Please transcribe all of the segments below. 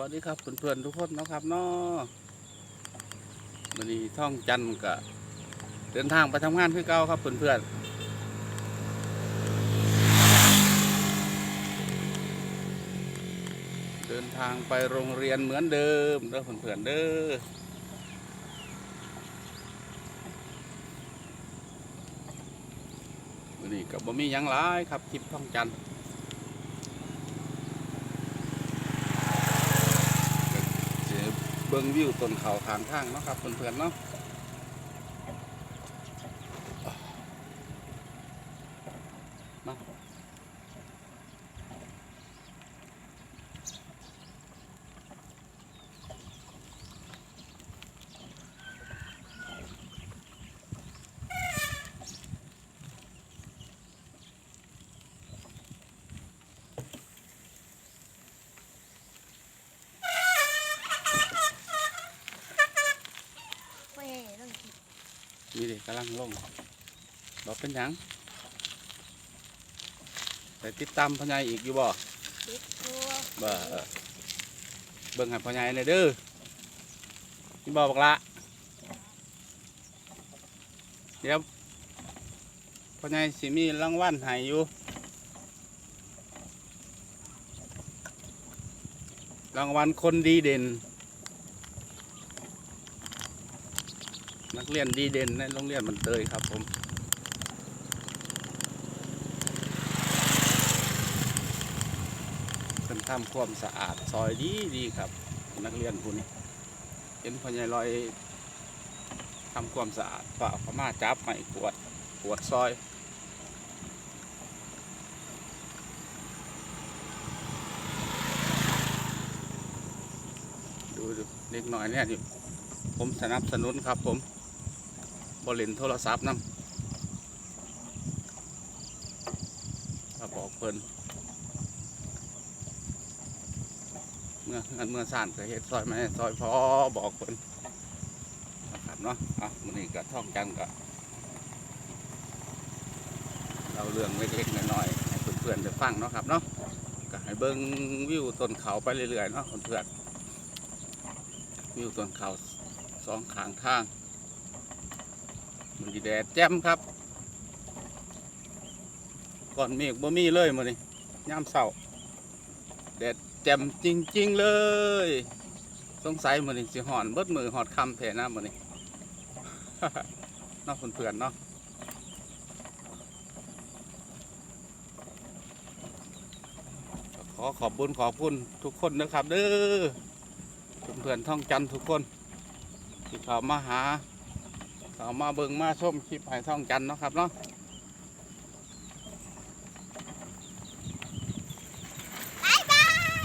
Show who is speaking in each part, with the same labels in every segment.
Speaker 1: วัสดีครับเพื่อนๆทุกคนนะครับเนาะวันนี้ท่องจันก็เดินทางไปทำงานคือเก่าครับเพื่อนๆเดินทางไปโรงเรียนเหมือนเดิมเด้อเพื่อนๆเด้อวันนี้ก็บ่มียังหลายครับคลิปท่องจันทร์ สิ เบิ่งวิวต้นเขาขางทางเนาะครับเพื่อนๆเนาะมา
Speaker 2: ไม่ให้ต้องคิด
Speaker 1: นี่เด็กกำลังลงบอกเป็นหยังแต่ติดตามพ่อใหญ่อีกอยู่บ่
Speaker 2: คิดตัว
Speaker 1: บ่เออเบิ่งให้พ่อใหญ่หน่อยเด้อนี่บ่บักละเดี๋ยวพ่อใหญ่สิมีรางวัลให้อยู่รางวัลคนดีเด่น นัก เรียนดีเด่นในโรงเรียนมันเตยครับผมเพิ่นทำความสะอาดซอยดีดีครับ นักเรียนผู้นี้เห็นพญายลอยทำความสะอาดฝ่าพม่าจับให้กวดกวดซอยดูดูเล็กหน่อยเนี่ยผมสนับสนุนครับผม บริเนโทรศัพท์นำถ้าบอกเพิ่นเมื่อเงินเมื่อสานก็เฮ็ดซอยไหมซอยพอบอกเพิ่นนะครับเนาะอะมันนี้ก็ท่องจันก็เราเรื่องเล็กๆน้อยๆให้เพื่อนๆได้ฟังเนาะครับเนาะก็ให้เบิ่งวิวต้นเขาไปเรื่อยๆเนาะเพื่อนๆวิวต้นเขาสองข้างทาง ดีแดดแจ่มครับ ก่อนเมฆบ่มีเลยมื้อนี้ยามเช้าแดดแจ่มจริง ๆ เลย สงสัยมื้อนี้สิหอนเบิดมือหอดคำแท้นะมื้อนี้นาะเพื่อนๆเนาะขอขอบคุญขอบคุณทุกคนนะครับเด้อเพื่อนๆท่องจันทุกคนที่เขามาหา เขามาเบิ่งมาชมคลิปให้ท่องจันทร์เนาะครับเนาะ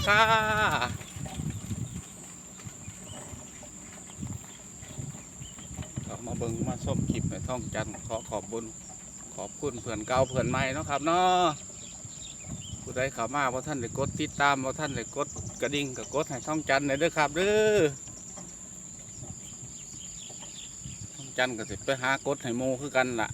Speaker 1: ค่ะเขามาเบิ่งมาชมคลิปให้ท่องจันทร์ขอขอบบุญขอบคุณเพื่อนเก่าเพื่อนใหม่เนาะครับเนาะผู้ใดเข้ามาว่าท่านได้กดติดตามว่าท่านได้กดกระดิ่งกับกดให้ท่องจันทร์เลยเด้อครับเด้อ จันก็สิไปหากดให้โมคือกันล่ะ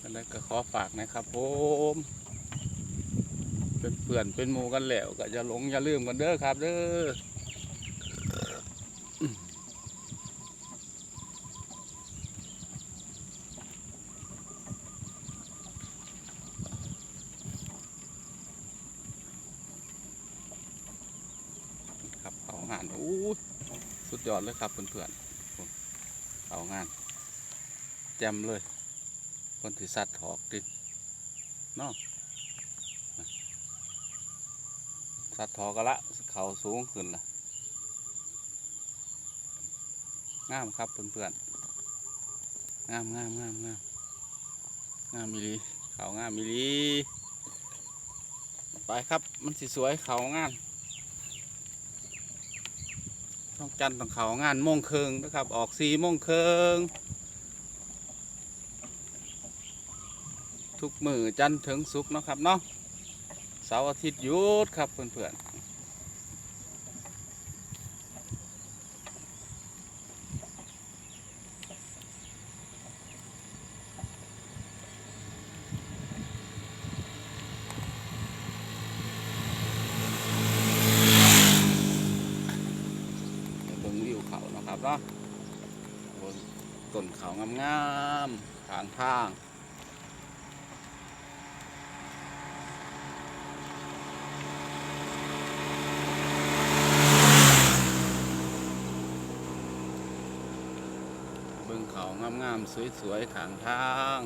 Speaker 1: ก็ได้ก็ขอฝากนะครับผมเป็นเพื่อนเป็นโมูกันแล้วก็อย่าหลงอย่าลืมกันเด้อครับเด้อมครับเขางานอู้สุ ดยอดเลยครับเพื่อนๆเขางานแจ่มเลย คนที่สัตว์ถอกดินเนาะสัตว์ถอกก็ละเขาสูงขึ้นละงามครับเพื่อนๆงามงามงามงามงามมิลีเขางามมิลีไปครับมันสิสวยเขางาม ช่องจันทร์ต้องเขางานโมงเคิงนะครับ ออกสี่โมงเคิงทุกมือจันทร์ถึงสุกนะครับเนาะเสาร์อาทิตย์หยุดครับเพื่อนๆ นะครับเนาะบนต้นเขางามๆทางทางเบิ่งเขางามๆสวยๆขางทาง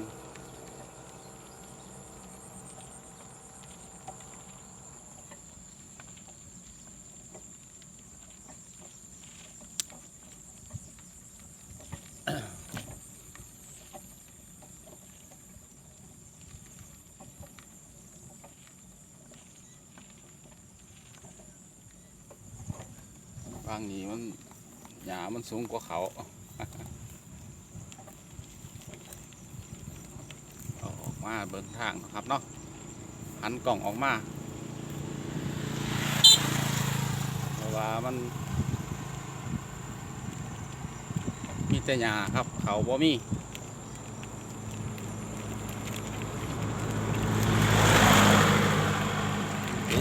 Speaker 1: บางนี้มันหญ้ามันสูงกว่าเขาออกมาเบิ่งทางนะครับเนาะหันกล่องออกมาเพราะว่ามัน มีแต่หญ้าครับเขาบ่มี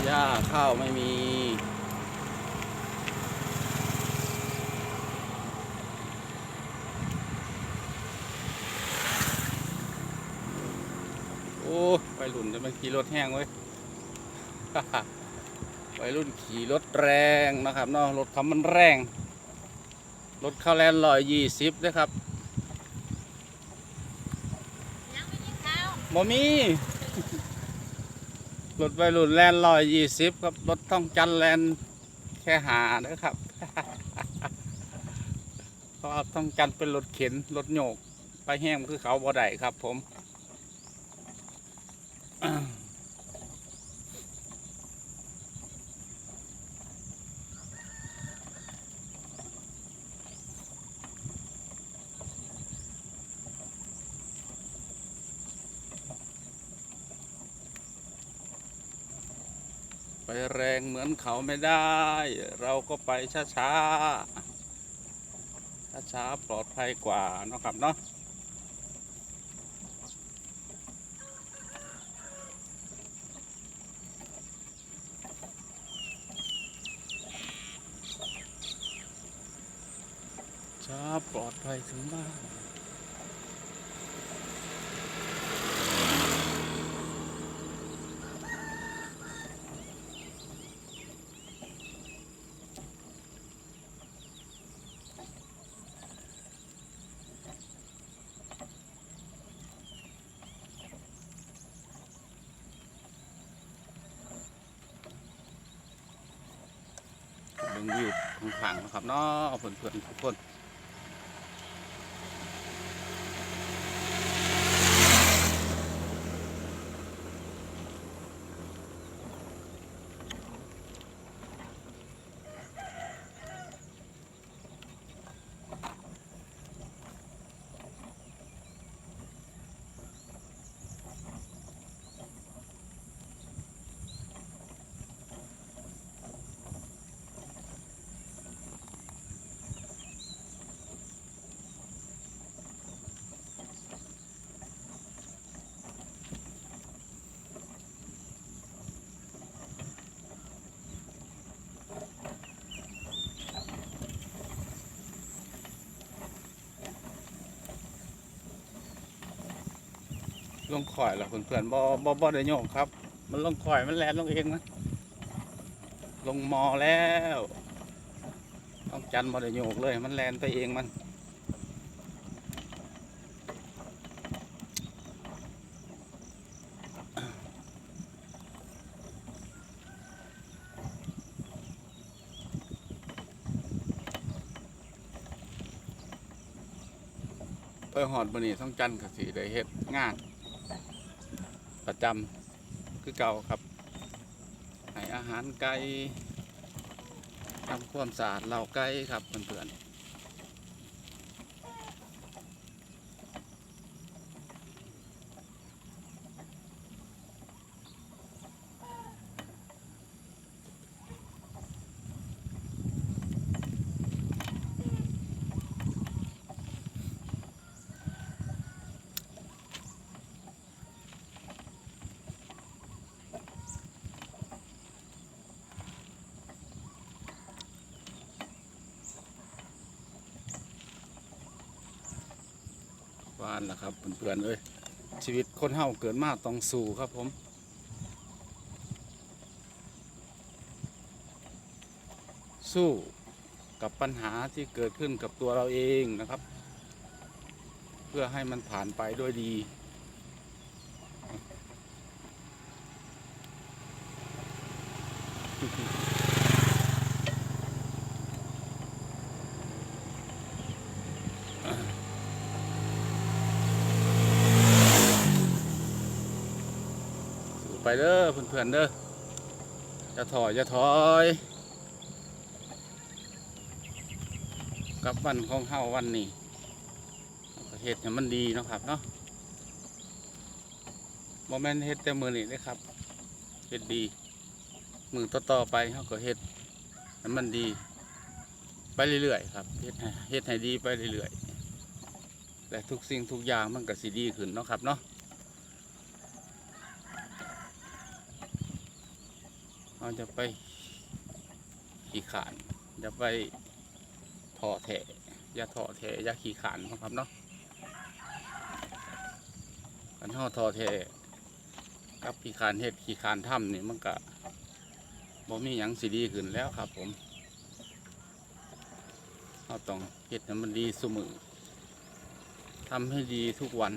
Speaker 1: หญ้าข้าวไม่มี โอ้ ไปรุ่นจะมาขี่รถแห้งเว้ยไปรุ่นขี่รถแรงนะครับเนาะรถคำมันแรง รถเข้าแลนลอยยี่สิบด้วยครับ
Speaker 2: ยังไม่กินข้าว
Speaker 1: บ่มีรถไปรุ่นแลนลอยยี่สิบครับรถท่องจันแลนแค่หานะครับเพราะท่องจันเป็นรถเข็นรถโยกไปแห้งคือเขาบ่ได้ครับผม แรงเหมือนเขาไม่ได้ เราก็ไปช้าๆช้าๆปลอดภัยกว่านะครับเนาะช้าปลอดภัยถึงบ้าน งวิวของขังนะครับเนาะเพื่อนๆทุกคน ลงข่อยล้วเพื่อนๆบ่บ่บ่ได้โยกครับ มันลงข่อยมันแลนลงเองนะลงมอแล้วต้องจันบ่ได้โยกเลย มันแลนไปเองมันไปหอดบนี้ต้องจันกับสีได้เฮ็ดงาน ประจำคือเก่าครับให้อาหารไก่ทำความสะอาดเหล่าไก่ครับเพื่อน กันล่ะครับเพื่อนๆเอ้ยชีวิตคนเฮาเกิดมาต้องสู้ครับผมสู้กับปัญหาที่เกิดขึ้นกับตัวเราเองนะครับ เพื่อให้มันผ่านไปด้วยดีสู้ไเด้อเพื่อนๆเด้ออย่าถอยอย่าถอยกับวันของเฮาวันนี้เราก็เฮ็ดให้มันดีเนาะครับเนาะบ่แม่นเฮ็ดแต่มือนี้เด้ครับเฮ็ดดี มือต่อๆไปเฮาก็เฮ็ดให้มันดี ไปเรื่อยๆครับเฮ็ดให้เฮ็ดให้ดีไปเรื่อยๆและทุกสิ่งทุกอย่างมันก็สิดีขึ้นเนาะครับเนาะ เราจะไปขี่ขาน จะไปท้อแท้อย่าท้อแท้อย่าขี้ขานนะครับเนาะกันท้อท้อแท้กับขี้ขานเฮ็ดขี้ขานทำนี่มันก็บ่มีหยังสิดีขึ้นแล้วครับ ผมเราต้องเฮ็ดให้มันดีเสมอทำให้ดีทุกวัน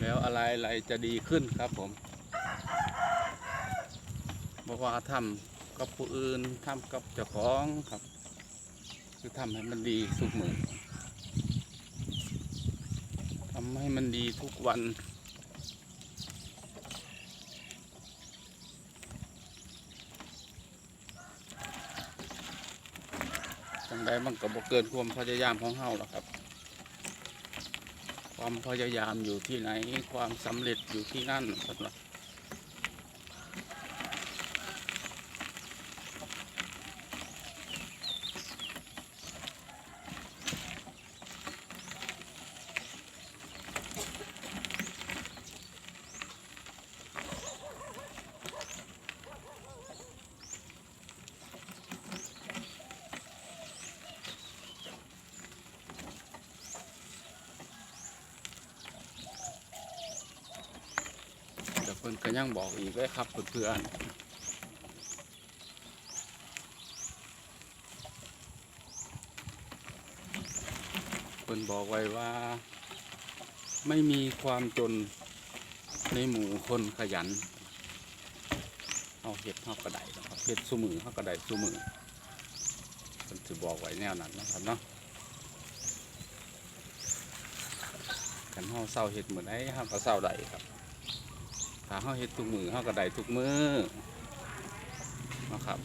Speaker 1: แล้วอะไรอะไรจะดีขึ้นครับผม ว่าทำกับผู้อื่นทำกับเจ้าของครับ คือทำให้มันดีทุกมือทำให้มันดีทุกวันจังใดมันก็บ่เกินความพยายามของเฮาหรอกครับ ความพยายามอยู่ที่ไหน ความสำเร็จอยู่ที่นั่นครับ ก็ยังบอกอีกเลยครับเพื่อนเพิ่นบอกไว้ว่า ไม่มีความจนในหมู่คนขยันเอาเห็ดเฮากระไดนะครับเห็ดสุมือเฮากระไดสุมือเพิ่นจะบอกไว้แนวนั้นนะครับเนาะกันเฮาเศร้าเห็ดเหมือนไอ้เฮาก็เศร้าใดครับ ถ้าเขาเฮ็ดทุกมือเขาก็ได้ทุกมือนะครับ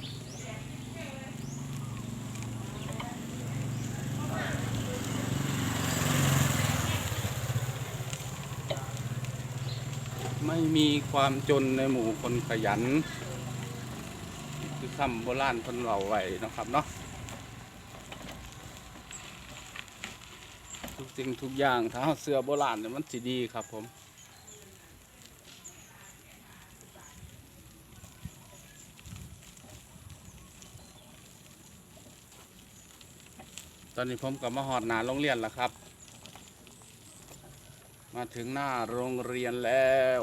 Speaker 1: ไม่มีความจนในหมู่คนขยัน คือคำโบราณคนเราไว้นะครับเนาะทุกสิ่งทุกอย่างถ้าเขาเสือโบราณเนี่ยมันสิดีครับผม อนนี้ผมกับมาหอดหนาโรงเรียนแล้วครับ มาถึงหน้าโรงเรียนแล้ว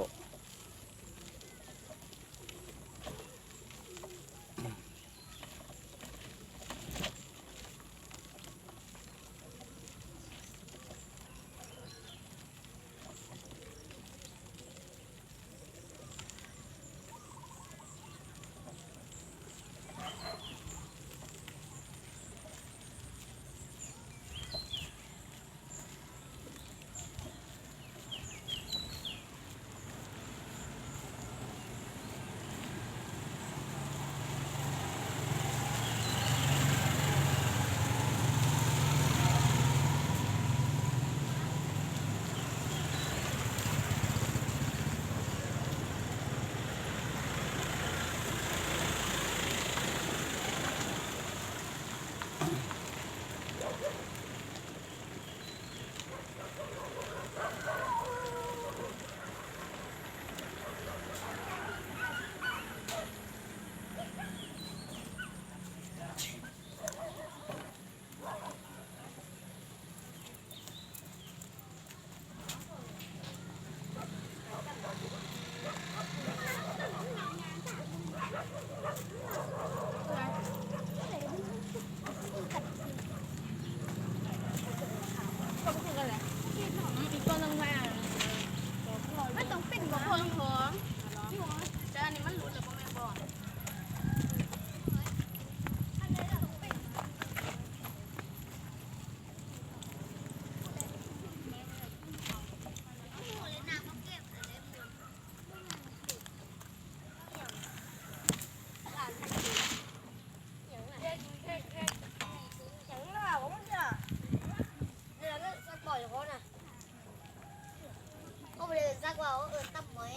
Speaker 2: เออตั้มหมอย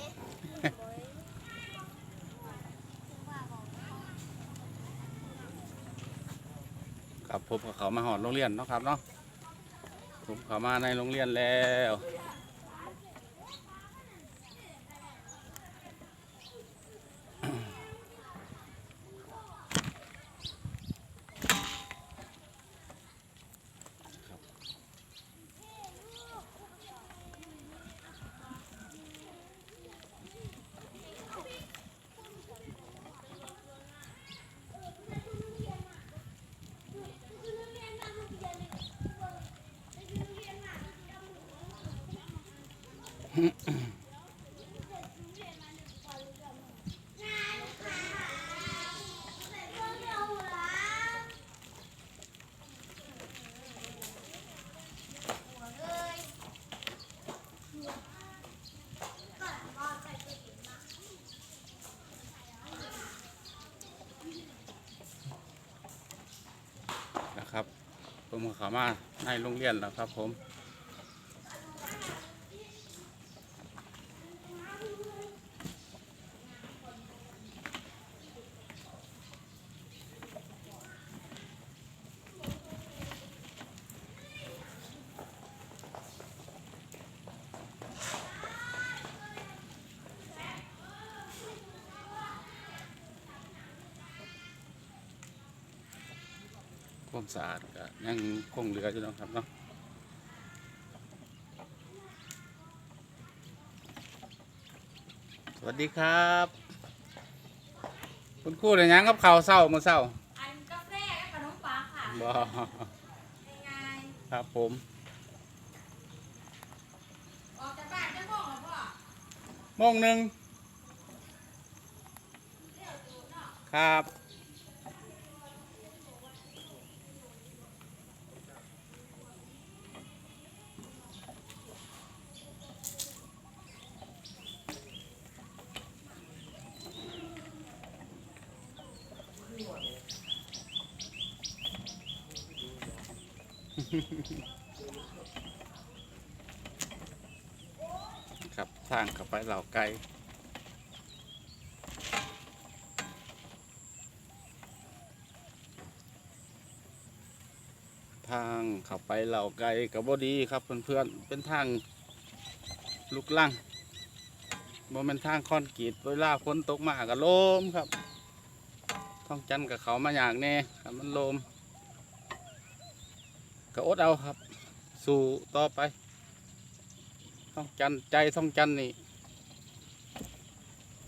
Speaker 2: หมอย
Speaker 1: ครับผมกับเขามาหอดโรงเรียนเนาะครับเนาะผมเขามาในโรงเรียนแล้ว นะครับผมขามาในโรงเรียนแล้วครับผม สะอาดก็ยังคงเหลืออยู่เนาะครับเนาะสวัสดีครับ คุณครูได้หยังกับข่าวเศร้าเมื่อเศร้า
Speaker 2: อันกาแฟกับขนมปังค่ะ
Speaker 1: บ่
Speaker 2: ง่าย
Speaker 1: ครับผม
Speaker 2: ๆออกจากบ้านจะมองหรอพ่อ
Speaker 1: โมงหนึ่งครับ ครับทางเข้าไปเหล่าไก่ทางเข้าไปเหล่าไก่กับบดีครับเพื่อนๆเป็นทางลุกลังโมเมนทางคอนกรีตเวลาฝนตกมากับลมครับท้องจันทร์กับเขามาอย่างแน่ครับมันลมก็อดเอาครับ สู่ต่อไป ท่องจันใจท่องจันนี่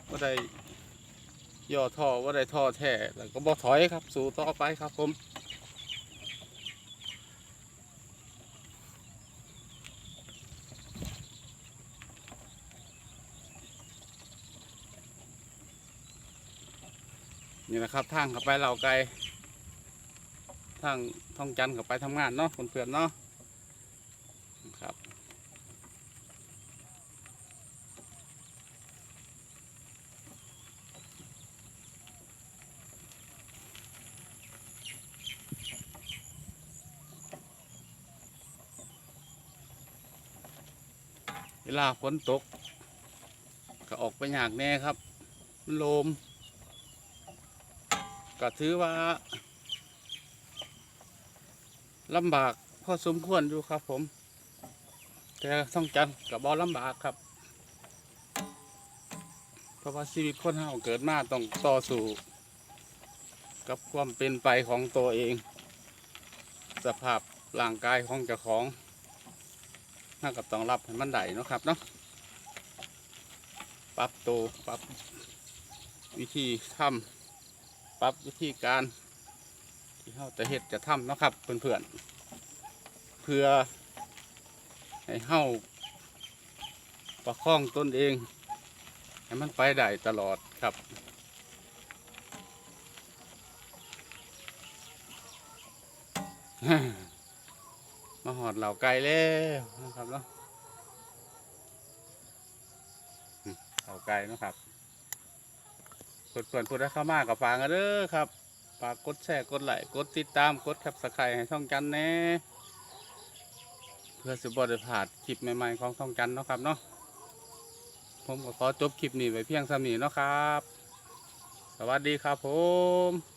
Speaker 1: ว่าได้ย่อท่อว่าได้ท่อแท้แล้วก็บ่ถอยครับ สู่ต่อไปครับผมนี่นะครับทางข้าไปเหล่าไกลทางท่องจันข้าไปทำงานเนาะเพื่อนๆเนาะ วลาฝนตก ก็ออกไปยากแน่ครับ มันโลม ก็ถือว่าลำบากพอสมควรอยู่ครับผม แต่ต้องจันกับบอลำบากครับ เพราะว่าชีวิตคนเฮาเกิดมาต้องต่อสู้กับความเป็นไปของตัวเอง สภาพร่างกายของเจ้าของ น่ากับต้องรับให้มันได้เนาะครับเนาะปรับตัวปรับวิธีทำปรับวิธีการที่เขาจะเฮ็ดจะทำเนาะครับเพื่อนๆเพื่อให้เฮาประคองตนเอง ให้มันไปได้ตลอดครับ มาหอดเหล่าไก่แล้วนะครับเนาะเหล่าไก่นะครับเพื่อนพูดได้เข้ามากับฟังกันเด้อครับฝากกดแชร์กดไลค์กดติดตามกดขับสไครให้ช่องจันแน่เพื่อสิบได้พลาดคลิปใหม่ๆของช่องจันเนาะครับเนาะผมก็ขอจบคลิปนี้ไว้เพียงสำนี้เนาะครับ สวัสดีครับผม